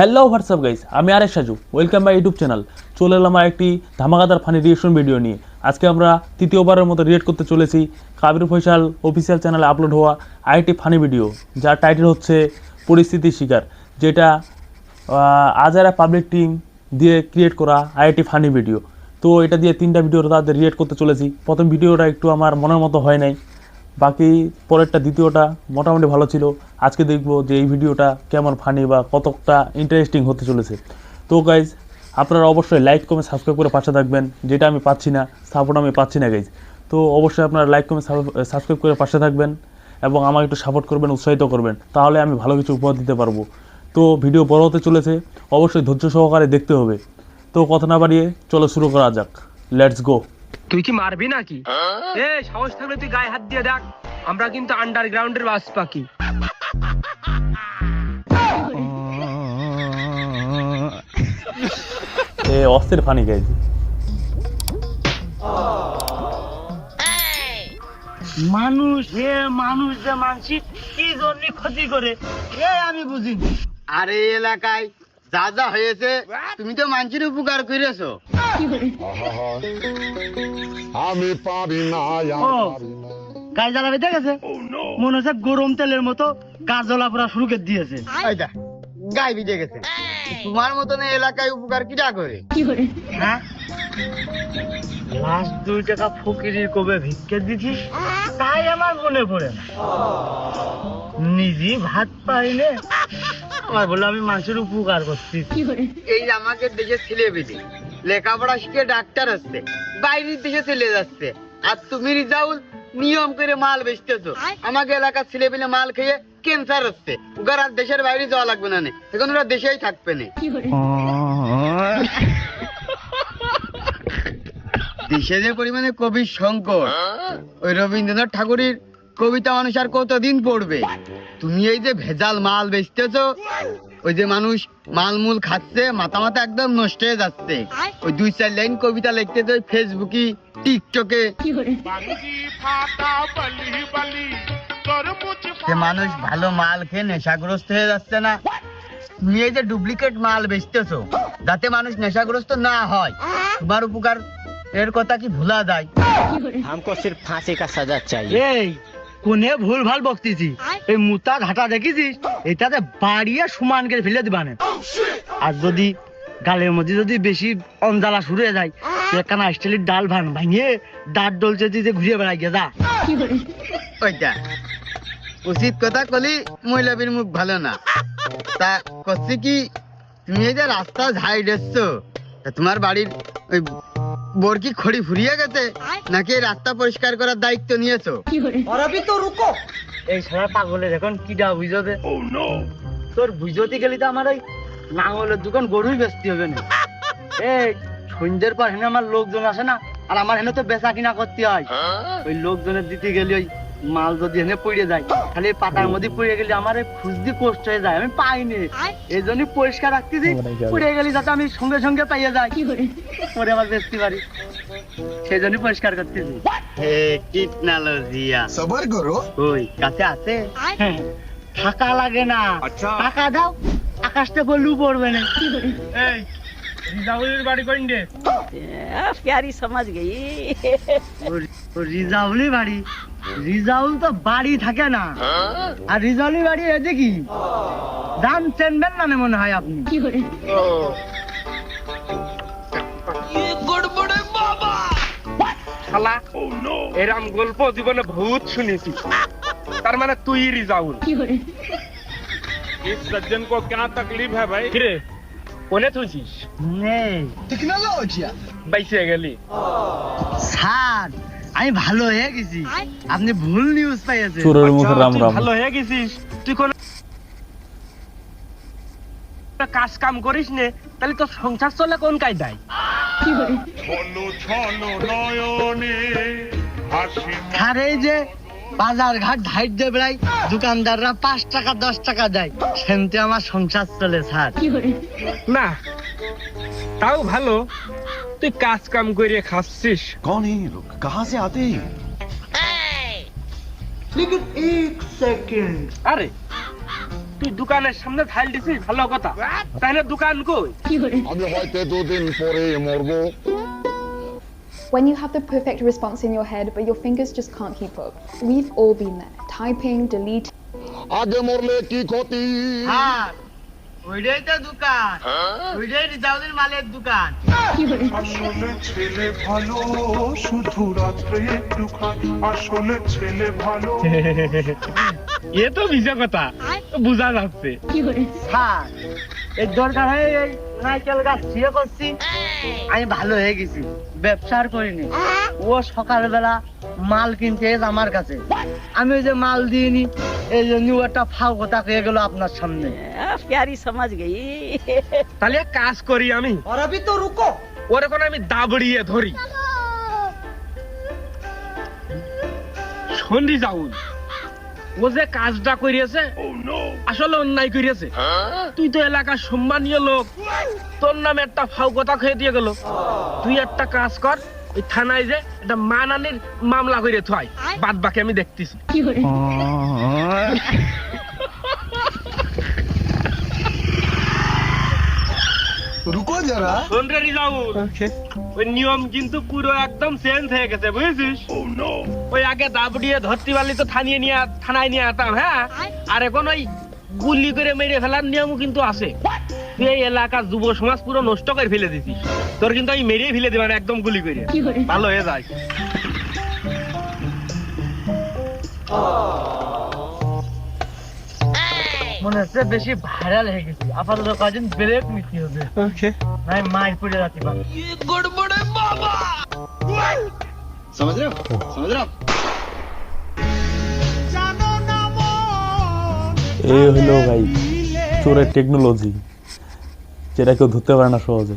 Hello WhatsApp guys আমি আরেক Saju. Welcome my YouTube channel চলে এলাম আমার একটি ধামাকাদার ফানি রিয়েকশন ভিডিও নিয়ে। আজকে আমরা তৃতীয়বারের মতো রিয়েক্ট করতে চলেছি কাবির ফৈসাল অফিসিয়াল চ্যানেলে আপলোড হওয়া আরেকটি ফানি ভিডিও যার টাইটেল হচ্ছে পরিস্থিতির শিকার, যেটা আজারা পাবলিক টিম দিয়ে ক্রিয়েট করা আইআইটি ফানি ভিডিও তো এটা দিয়ে তিনটা ভিডিও তাদের রিয়েক্ট করতে চলেছি। প্রথম ভিডিওটা একটু আমার মনের মতো হয় নাই। বাকি পরেরটা, দ্বিতীয়টা মোটামুটি ভালো ছিল। আজকে দেখব যে এই ভিডিওটা কেমন ফানি বা কতটা ইন্টারেস্টিং হতে চলেছে। তো গাইজ আপনারা অবশ্যই লাইক কমে সাবস্ক্রাইব করে পাশে থাকবেন। যেটা আমি পাচ্ছি না সাপোর্ট আমি পাচ্ছি না গাইজ তো অবশ্যই আপনারা লাইক কমে সাবস্ক্রাইব করে পাশে থাকবেন এবং আমাকে একটু সাপোর্ট করবেন, উৎসাহিত করবেন। তাহলে আমি ভালো কিছু উপহার দিতে পারব। তো ভিডিও বড় হতে চলেছে, অবশ্যই ধৈর্য সহকারে দেখতে হবে। তো কথা না বাড়িয়ে চলো শুরু করা যাক। লেটস গো তুই কি মারবি নাকি? এ সাহস থাকলে তুই গায়ে হাত দিয়ে দেখ। আমরা কিন্তু আন্ডারগ্রাউন্ডের বাস পাখি। এ অস্থির ফানি গাইজ। মানুষ হে মানুষ যে মানসিক কি জন্য ক্ষতি করে? এ আমি বুঝি আরে এলাকায় যা যা হয়েছে তুমি তো মানুষের উপকার করেছ। আমি পারি না গায়ে গেছে মনে হচ্ছে গরম তেলের মতো গাছ জ্বলা পুরা শুরু করে দিয়েছে। গায়ে ভিজে গেছে তোমার মতন এলাকায় উপকার কিটা করে? হ্যাঁ? লাস্ট দুই টাকা ফকিরির কবে ভিক্ষে দিছিস? তাই আমার মনে পড়ে না। নিজে ভাত পাইলে আমার বলে আমি মানুষের উপকার করছি। এই আমাকে দেশে ছেলে বেঁধে লেখাপড়া শিখে ডাক্তার হচ্ছে বাইরের দেশে চলে যাচ্ছে আর তুমি রিজাউল নিয়ম করে মাল বেচতেছো। আমাকে এলাকার ছেলে পেলে মাল খেয়ে ক্যান্সার হচ্ছে। ওগার আর দেশের বাইরে যাওয়া লাগবে না নে। এখন ওরা দেশেই থাকবে না। দেশে যে পরিমাণে কবির সংকট ওই রবীন্দ্রনাথ ঠাকুরের কবিতা মানুষ আর কতদিন পড়বে? তুমি এই যে ভেজাল মাল বেচতেছো, ওই যে মানুষ মালমূল খাচ্ছে, মাথা মাথা একদম নষ্ট হয়ে যাচ্ছে। ওই দুই চার লাইন কবিতা লিখতে তো ফেসবুকে, টিকটকে। মানুষ ভালো মাল খেয়ে নেশাগ্রস্ত হয়ে যাচ্ছে না। তুমি এই যে ডুপ্লিকেট মাল বেচতেছো, যাতে মানুষ নেশাগ্রস্ত না হয়, তোমার উপকার এর কথা কি ভুলা যায় हमको सिर्फ फांसी का सजा चाहिए এই কোনে ভুল ভাল বকতেছি এই মুতা ঘাটা দেখেছিস এটাতে বাড়িয়ে সমান করে ফেলে দিবানে আর যদি গালের মধ্যে যদি বেশি অঞ্জালা শুরু হয়ে যায় একখানা স্টাইলের ডাল ভান ভাঙিয়ে দাঁত ডলছে দিয়ে ঘুরে বেড়াই গে যা ওইটা উচিত কথা কলি মহিলাবির মুখ ভালো না তা করছি কি তুমি এই যে রাস্তা ঝাই দেখছো তা তোমার বাড়ির ওই বোর কি খড়ি ফুরিয়ে গেছে? নাকি রাস্তা পরিষ্কার করার দায়িত্ব নিয়েছো? অরবি তো রুকো। এই সারা পাগলের এখন কিডা বুঝতে তোর বুঝতে গেলি তো আমার ওই নাঙলের দোকান গরুই বেচতে হবে না। এই সন্ধ্যের পর হেনে আমার লোকজন আসে না আর আমার হেনে তো বেচা কিনা করতে হয়। ওই লোকজনের দিতে গেলি ওই মাল যদি এনে পড়ে যায় খালি পাতার মধ্যে পড়ে গেলে আমার খুঁজতে কষ্ট হয়ে যায় আমি পাইনি। এই জন্য পরিষ্কার রাখতেছি পড়ে গেলে যাতে আমি সঙ্গে সঙ্গে পাইয়ে যাই। পরে আবার বেচতে পারি সেই জন্য পরিষ্কার করতেছি। টেকনোলজিয়া। সবার করো ওই কাছে আছে? হ্যাঁ। থাকা লাগে না। টাকা দাও আকাশটা বললেও পড়বে না। এই রিজাউলের বাড়ি কইন দে प्यारी समझ गई ও- ও রিজাউলি বাড়ি রিজাউল তো বাড়ি থাকে না আর রিজাউলি বাড়ি এতে কি দাম চেনবেন না মনে হয় আপনি শালা এরম গল্প জীবনে বহুত শুনেছি তার মানে তুই রিজাউল इस सज्जन को क्या तकलीफ है भाई কিরে কোনে নেই। বাইসে গেলি স্যার আমি ভালো হয়ে গেছি। আপনি ভুল নিউজ পাইয়েছেন। চোরের মুখে রাম রাম। ভালো হয়ে গেছিস? তুই কোন কাজ কাম করিস নে তাহলে তোর সংসার চলে কোন কায়দায়? হাসি যে বাজার ঘাট ধাইট দিয়ে বেড়াই দোকানদাররা পাঁচ টাকা দশ টাকা দেয় সেমতে আমার সংসার চলে স্যার না তাও ভালো তুই কাজ কাম করে খাচ্ছিস कौन है ये लोग कहाँ से आते हैं लेकिन एक सेकंड আরে তুই দোকানের সামনে থাইল দিছিস ভালো কথা তাইলে দোকান কই আমি হয়তো দুদিন পরে মরবো When you have the perfect response in your head, but your fingers just can't keep up. We've all been there. Typing, deleting. আগে মরলে কি ক্ষতি হ্যাঁ ওইটাই তো দোকান ওইটাই রিজাউদ্দিন মালের দোকান আসলে ছেলে ভালো শুধু রাত্রে একটু খায় আসলে ছেলে ভালো এ তো ভিজে কথা বোঝা যাচ্ছে এই দরকার নাইকেল গাছ ছিঁড়ে করছি। আমি ভালো হয়ে গেছি ব্যবসার করিনি। ও সকালবেলা মাল কিনতে এসে আমার কাছে। আমি যে মাল দিইনি এই যে নিউ একটা কথা গেল আপনার সামনে। প্যারি সমাজ গেই। তাহলে কাজ করি আমি। অরবি তো রুকো। ওর এখন আমি দাবড়িয়ে ধরি। সন্ধি যাউন। ও যে কাজটা করিয়েছে আসলে অন্যায় করিয়েছে। তুই তো এলাকার সম্মানীয় লোক। তোর নামে একটা ফাউ কথা খেয়ে দিয়ে গেল। তুই একটা কাজ কর ওই থানায় যে একটা মানানির মামলা করে থাই বাদ বাকি আমি দেখতেছি। যারা? শোন রে ওই নিয়ম কিন্তু পুরো একদম চেঞ্জ হয়ে গেছে বুঝেছিস? ওই আগে দাবড়িয়ে ধরতে পারলি তো থানিয়ে নিয়ে থানায় নিয়ে আতাম হ্যাঁ? আর এখন ওই গুলি করে মেরে ফেলার নিয়মও কিন্তু আছে। তুই এই এলাকার যুব সমাজ পুরো নষ্ট করে ফেলে দিছিস। তোর কিন্তু আমি মেরেই ফেলে দিবান একদম গুলি করে। ভালো হয়ে যায়। মনে হচ্ছে বেশি ভাইরাল হয়ে গেছি। আপাতত কয়েকজন ব্রেক নিতে হবে। ওকে। নাই পড়ে গড়বড়ে বাবা! এই হলো ভাই চোরের টেকনোলজি যেটা কেউ ধরতে পারে না সহজে।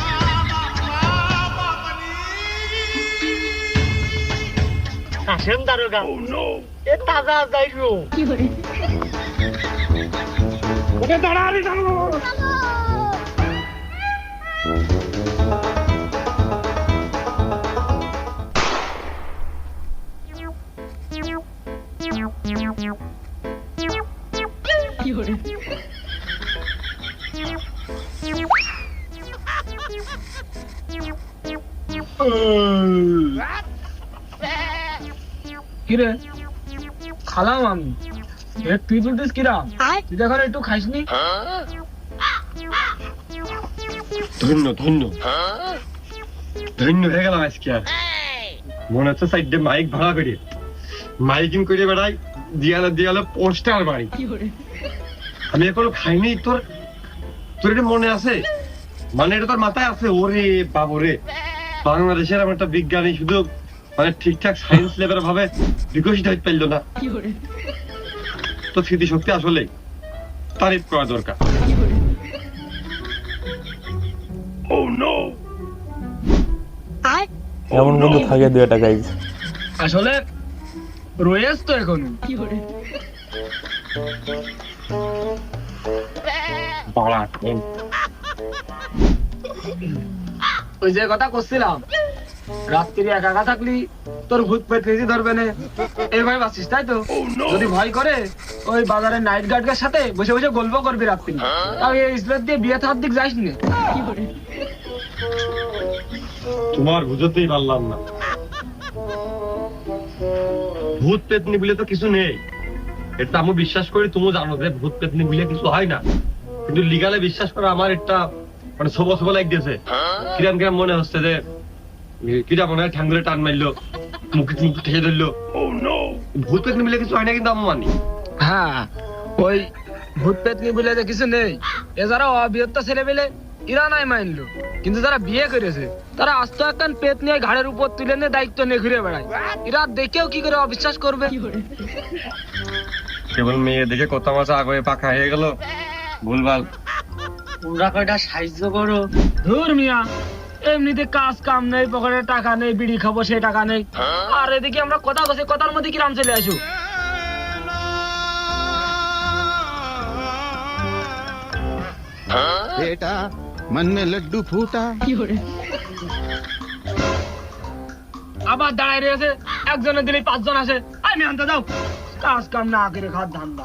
আসেন দারোগা। এ তাজা যাইবো ওকে দাঁড়া রিজাউল কিরে? খালাম আমি। এ তুই বলতিস কিরাম তুই দেখো একটু খাইসনি ধন্য ধন্য। ধন্য হয়ে গেলাম আজকে আর। মনে হচ্ছে সাইডে মাইক ভাড়া করে। মাইকিং করে বেড়াই দিয়ালে দিয়ালে পোস্টার বাড়ি আমি এখনও খাইনি তোর তোর এটা মনে আছে? মানে এটা তোর মাথায় আছে? ওরে বাবরে। বাংলাদেশের আমার একটা বিজ্ঞানী শুধু মানে ঠিকঠাক সায়েন্স লেভেল ভাবে বিকশিত হইতে পারল না। তো স্মৃতিশক্তি আসলে তারিফ করা দরকার। এমন বন্ধু থাকে দু একটা গাইজ আসলে রয়েস তো এখন। ওই যে কথা করছিলাম। রাত্রি একা একা থাকলি তোর ভূত পেট নিজে ধরবে না। বাঁচিস তাই তো? যদি ভয় করে ওই বাজারের নাইট গার্ডের সাথে বসে বসে গল্প করবি রাত্রি। তাও এই ইসলাম দিয়ে বিয়ে দিক যাইস না। তোমার বুঝতেই পারলাম না। ভূত পেতনি বলে তো কিছু নেই। এটা আমি বিশ্বাস করি তুমি জানো যে ভূত পেতনি বলে কিছু হয় না। কিন্তু লিগালে বিশ্বাস করে আমার একটা মানে সবো সবো লাগ দিয়েছে কিরাম কিরাম মনে হচ্ছে যে এ, কিরা মনে হয় ঠাঙ্গুরে টান মারলো মুখে মুখ ঠেসে ধরলো। ভূত পেতনি বলে কিছু হয় না কিন্তু আমি মানি। হ্যাঁ ওই ভূত পেতনি বলে যে কিছু নেই? এ যারা অবিহত্ত ছেলে পেলে এরা নাই মানলো কিন্তু যারা বিয়ে করেছে তারা আস্ত একখান পেত নিয়ে ঘাড়ের উপর তুলে নিয়ে দায়িত্ব নিয়ে ঘুরে বেড়ায়। এরা দেখেও কি করে অবিশ্বাস করবে? কেবল মেয়ে দেখে কত মাছ আগে পাকা হয়ে গেল। ভুলভাল। তোমরা কয়টা সাহায্য করো? ধুর মিয়া। এমনিতে কাজ কাম নেই পকেটে টাকা নেই বিড়ি খাবো সে টাকা নেই আর এদিকে আমরা কথা বসে কথার মধ্যে কিরাম চলে আসু बेटा मन में लड्डू फूटा আবার দাঁড়ায় রয়েছে একজনের দিলে পাঁচজন আসে আমি আনতে দাও কাজ কাম না করে খাওয়ার ধান্দা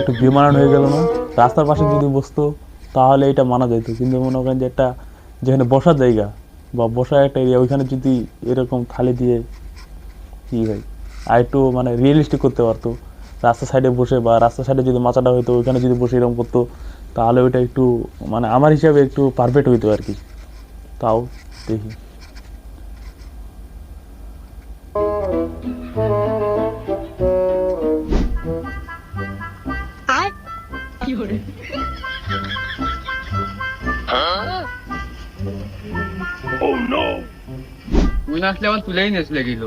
একটু বিমানন হয়ে গেল না? রাস্তার পাশে যদি বসতো, তাহলে এটা মানা যেত কিন্তু মনে করেন যে একটা, যেখানে বসার জায়গা বা বসার একটা এরিয়া ওইখানে যদি এরকম খালি দিয়ে কি ভাই আর একটু মানে রিয়েলিস্টিক করতে পারতো। রাস্তার সাইডে বসে বা রাস্তার সাইডে যদি মাচাটা হইতো, ওইখানে যদি বসে এরকম করতো, তাহলে ওইটা একটু মানে আমার হিসাবে একটু পারফেক্ট হইতো আর কি। তাও দেখি। না আসলে আমার তুলেই গেল।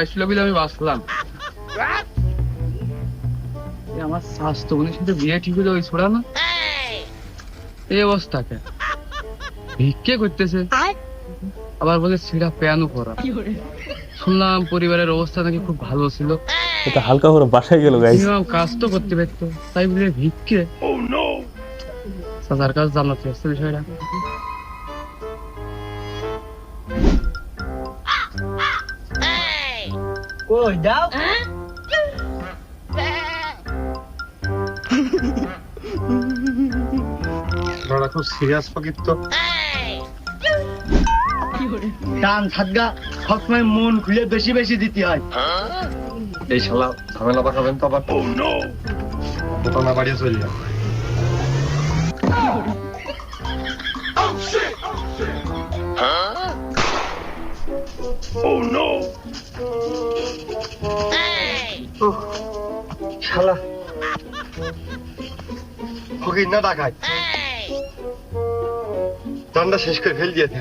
আসছিল বলে আমি বাঁচলাম। আমার স্বাস্থ্য বোনের সাথে বিয়ে ঠিক হলো ওই ছোড়া না এই অবস্থাকে। ভিক্ষে করতেছে। আবার বলে সেটা প্যানও করা শুনলাম পরিবারের অবস্থা নাকি খুব ভালো ছিল। এটা হালকা করে বাসায় গেল গাইস মিনিমাম কাজ তো করতে পারতো তাই বলে ভিক্ষে। সাজার কাজ জানাতে আসছে বিষয়টা। কই দাও ওরা খুব সিরিয়াস পাখির তো ডান সাদগা সবসময় মন খুলে বেশি বেশি দিতে হয়। এই শালা ঝামেলা পাঠাবেন তো আবার। ঘটনা বাড়িয়ে চলে যাবে উহ, শালা। ফকির না ডাকায় দণ্ডা শেষ করে ফেল দিয়েছে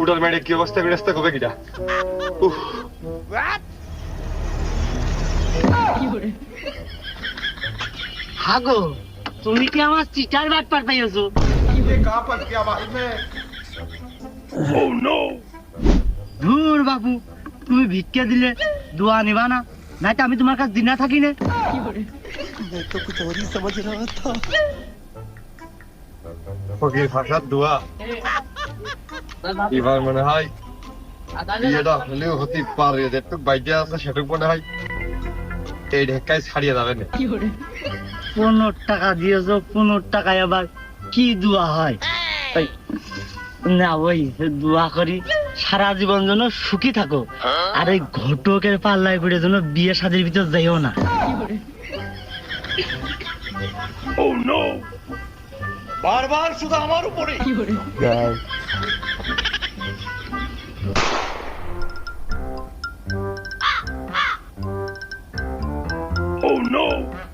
উডার মেরে কি অবস্থা বিরস্তা কবে কিটা হাগো তুমি কি আমার চিটার বাট পার পাইছো ধুর বাবু তুমি ভিক্ষা দিলে দোয়া নিবা না। তো আমি তোমার কাছে দিনা থাকি না। ফকির ভাষার দোয়া। এবার মনে হয় বিয়েটা হলেও হতে পারে যেটুক আছে সেটুক মনে হয় এই ঢেকায় ছাড়িয়ে যাবে না। পনেরো টাকা দিয়েছ পনেরো টাকায় আবার কি দোয়া হয়? না ওই দোয়া করি। সারা জীবন যেন সুখী থাকো। আর এই ঘটকের পাল্লায় পড়ে যেন বিয়ে সাদের ভিতর যাইও না। যাই আহা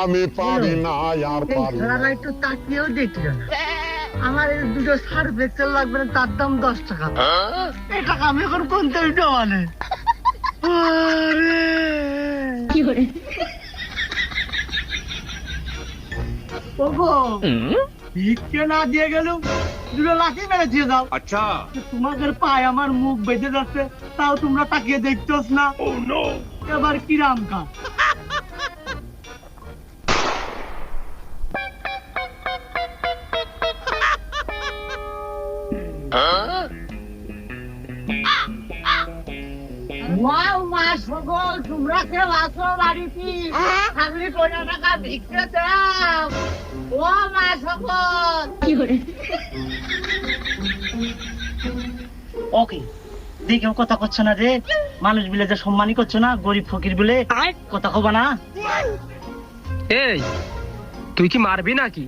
আমি পারি না আর পারি না। একটু তাকিয়েও দেখি না। আমার এই দুটো সার পেট্রোল লাগবে না তার দাম দশ টাকা। হ্যাঁ? এই টাকা আমি এখন কোন থেকে জমানে আচ্ছা। তাও তোমরা তাকিয়ে দেখতেছ না? Oh, এবার কিরাম কাজ ওয়াও মা সকল তোমরা কে বাসো বাড়িতে? আমি কোনা টাকা ভিক্ষে দাও। ও মা সকল ওকে দেখেও কথা করছ না রে। মানুষ বিলে যে সম্মানই করছ না গরিব ফকির বলে কথা কবা না। এই তুই কি মারবি নাকি?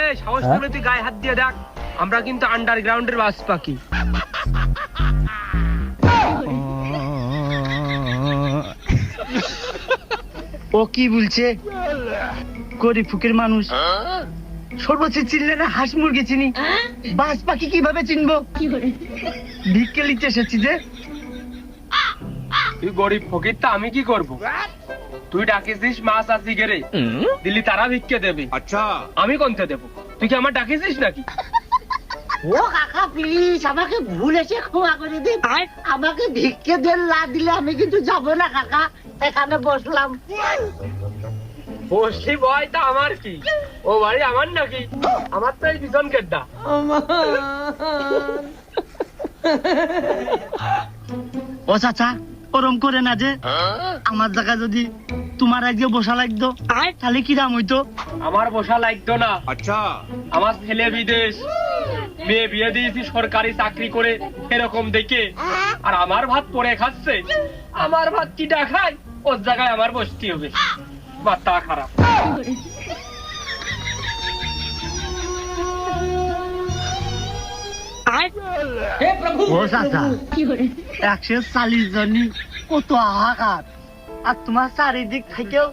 এই সাহস হ্যাঁ? করলে তুই গায়ে হাত দিয়ে দেখ। আমরা কিন্তু আন্ডারগ্রাউন্ডের বাস পাখি। ও কি বলছে? গরিব ফকির মানুষ। সর্বোচ্চ চিনলে না হাঁস মুরগি চিনি? বাস পাখি কীভাবে চিনবো? ভিক্ষে লিখতে এসেছি যে। তুই গরিব ফকির তা আমি কি করব? তুই ডাকিছিস মাছ আসি গেরে দিল্লি তারা ভিক্ষে দেবে। আচ্ছা। আমি কোনতে দেবো। তুই কি আমার ডাকিছিস নাকি? ও কাকা প্লিজ আমাকে ভুল এসে ক্ষমা করে দিন। আর? আমাকে ভিক্ষে দেন না দিলে আমি কিন্তু যাব না কাকা। এখানে বসলাম। বসলি বয় তা আমার কি? ও বাড়ি আমার নাকি? আমার তো এই ভীষণ কেড্ডা ও চাচা ওরম করে না যে। আমার জায়গায় যদি তোমার আজকে বসা লাগতো তাহলে কিরাম হইতো? আমার বসা লাগতো না। আচ্ছা। আমার ছেলে বিদেশ। মেয়ে বিয়ে দিয়েছি সরকারি চাকরি করে এরকম দেখে। আর আমার ভাত পরে খাচ্ছে। আমার ভাত কি খায় ওর জায়গায় আমার বসতে হবে। মাথা খারাপ। একশো চাল্লিশ জনই কত হাহাকার আর তোমার চারিদিক থেকেও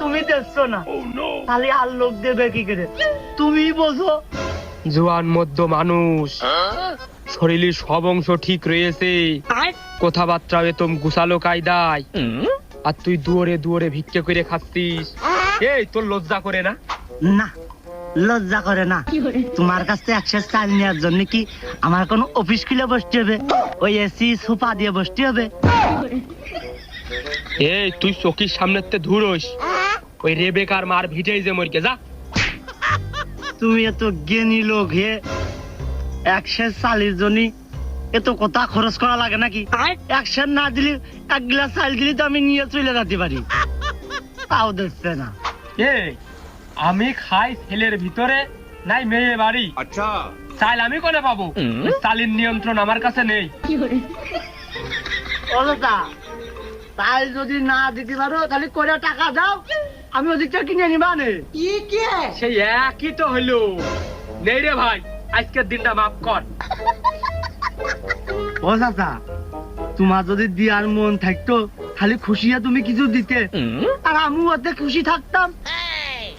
তুমি দেখছ না। তাহলে আর লোক দেবে কি করে? তুমি বোঝো। জোয়ান মধ্য মানুষ। শরীরের সব অংশ ঠিক রয়েছে। কথাবার্তা বেতম গুছালো কায়দায়। আর তুই দুয়ারে দুয়ারে ভিক্ষে করে খাচ্ছিস। এই তোর লজ্জা করে না? না লজ্জা করে না। তোমার কাছ থেকে একশো চাল নেওয়ার জন্য কি আমার কোনো অফিস খুলে বসতে হবে? ওই এসি সোফা দিয়ে বসতে হবে? এই তুই চকির সামনের তে ধুরোস ওই রেবেকার মার ভিটেই যে মরকে যা। তুমি এত জ্ঞানী লোক হে। একশো চালিশ জনই এত কথা খরচ করা লাগে নাকি? একশো না দিলে এক গ্লাস চাল দিলে তো আমি নিয়ে চলে যেতে পারি। তাও দেখছে না। এই আমি খাই ছেলের ভিতরে নাই মেয়ে বাড়ি। আচ্ছা। চাইল আমি কোনে পাবো? চালির নিয়ন্ত্রণ আমার কাছে নেই। অলতা তাই যদি না দিতে পারো তাহলে করে টাকা দাও। আমি ওদিকটা কিনে নিবা নে। কি কে? সেই একই তো হলো নেই রে ভাই আজকের দিনটা মাফ কর। ও চাচা তোমার যদি দিয়ার মন থাকতো খালি খুশিয়া তুমি কিছু দিতে। আর আমি ওতে খুশি থাকতাম।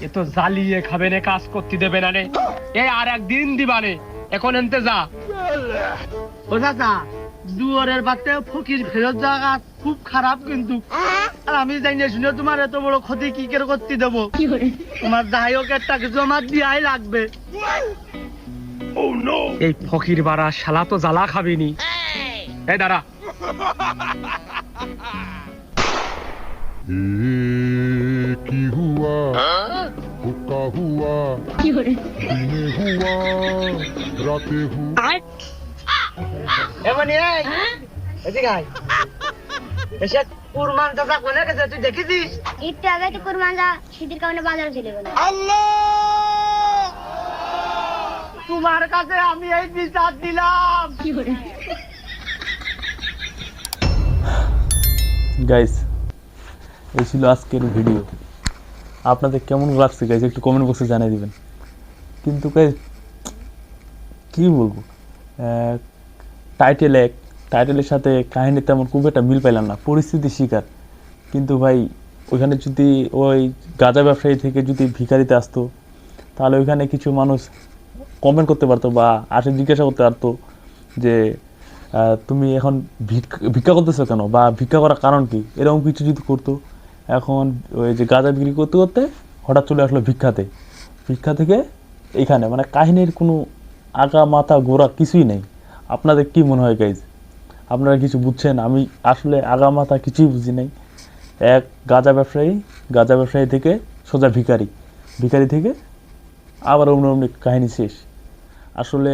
এ তো জ্বালিয়ে খাবে নে কাজ করতে দেবে না রে এই আর একদিন দিবানে এখন এনতে যা। ও চাচা দুয়ারের বাড়তে ফকির ফেরত জায়গা খুব খারাপ কিন্তু। আর আমি জানি শুনে তোমার এত বড় ক্ষতি কি করে করতে দেবো? তোমার যাই হোক একটা কিছু আমার দিয়াই লাগবে। oh, এই ফকির বাড়া শালা তো জ্বালা খাবিনি। এই দাঁড়া। কি হুয়া? হুকা হুয়া? দিনে হুয়া? রাতে হুয়া? এমন এই এদিকে আয়। এসে কুরমান চাচা কোনে গেছে তুই দেখেছিস? আগে তো যা শীতের কারণে বাজারে চলে গেল। তোমার কাছে আমি এই বিচার দিলাম। গাইস এই ছিল আজকের ভিডিও আপনাদের কেমন লাগছে গাইস একটু কমেন্ট বক্সে জানিয়ে দিবেন। কিন্তু গাইস কি বলব? টাইটেল এক টাইটেলের সাথে কাহিনী তেমন খুব একটা মিল পাইলাম না। পরিস্থিতি শিকার। কিন্তু ভাই, ওইখানে যদি ওই গাঁজা ব্যবসায়ী থেকে যদি ভিখারিতে আসতো, তাহলে ওইখানে কিছু মানুষ কমেন্ট করতে পারতো বা আসে জিজ্ঞাসা করতে পারতো যে তুমি এখন ভিক্ষা করতেছো কেন? বা ভিক্ষা করার কারণ কি? এরকম কিছু যদি করতো, এখন ওই যে গাঁজা বিক্রি করতে করতে হঠাৎ চলে আসলো ভিক্ষাতে। ভিক্ষা থেকে এখানে মানে কাহিনীর কোনো আগা মাথা গোড়া কিছুই নেই। আপনাদের কি মনে হয় গাইজ আপনারা কিছু বুঝছেন? আমি আসলে আগা মাথা কিছুই বুঝি নাই। এক, গাঁজা ব্যবসায়ী গাঁজা ব্যবসায়ী থেকে সোজা ভিখারি। ভিখারি থেকে আবার অমনি অমনি কাহিনী শেষ। আসলে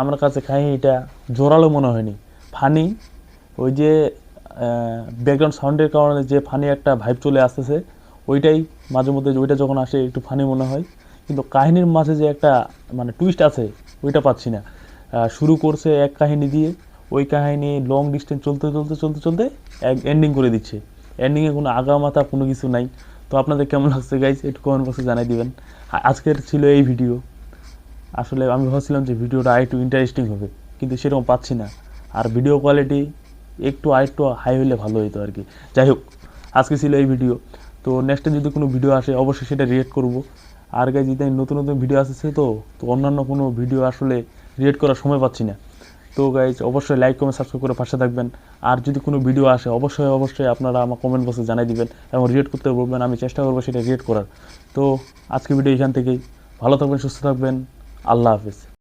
আমার কাছে কাহিনীটা জোরালো মনে হয়নি। ফানি, ওই যে ব্যাকগ্রাউন্ড সাউন্ডের কারণে যে ফানি একটা ভাইব চলে আসতেছে, ওইটাই মাঝে মধ্যে ওইটা যখন আসে একটু ফানি মনে হয়। কিন্তু কাহিনীর মাঝে যে একটা মানে টুইস্ট আছে, ওইটা পাচ্ছি না। শুরু করছে এক কাহিনী দিয়ে। ওই কাহিনী লং ডিস্টেন্স চলতে চলতে চলতে চলতে এক এন্ডিং করে দিচ্ছে। এন্ডিংয়ে কোনো আগামাতা কোনো কিছু নাই। তো আপনাদের কেমন লাগছে গাইজ একটু কমেন্ট বক্সে জানাই দিবেন। আজকের ছিল এই ভিডিও আসলে আমি ভাবছিলাম যে ভিডিওটা আরেকটু ইন্টারেস্টিং হবে, কিন্তু সেরকম পাচ্ছি না। আর ভিডিও কোয়ালিটি একটু, আরেকটু হাই হলে ভালো হতো আর কি যাই হোক, আজকে ছিল এই ভিডিও তো নেক্সটে যদি কোনো ভিডিও আসে, অবশ্যই সেটা রিয়েক্ট করব। আর গাই যদি নতুন নতুন ভিডিও আসছে তো তো অন্যান্য কোনো ভিডিও আসলে রিয়েক্ট করার সময় পাচ্ছি না। তো গাইজ অবশ্যই লাইক কমেন্ট সাবস্ক্রাইব করে পাশে থাকবেন। আর যদি কোনো ভিডিও আসে, অবশ্যই অবশ্যই আপনারা আমার কমেন্ট বক্সে জানাই দিবেন এবং রিয়েট করতে বলবেন, আমি চেষ্টা করব সেটা রিয়েট করার। তো আজকে ভিডিও এখান থেকেই। ভালো থাকবেন, সুস্থ থাকবেন। আল্লাহ হাফিজ।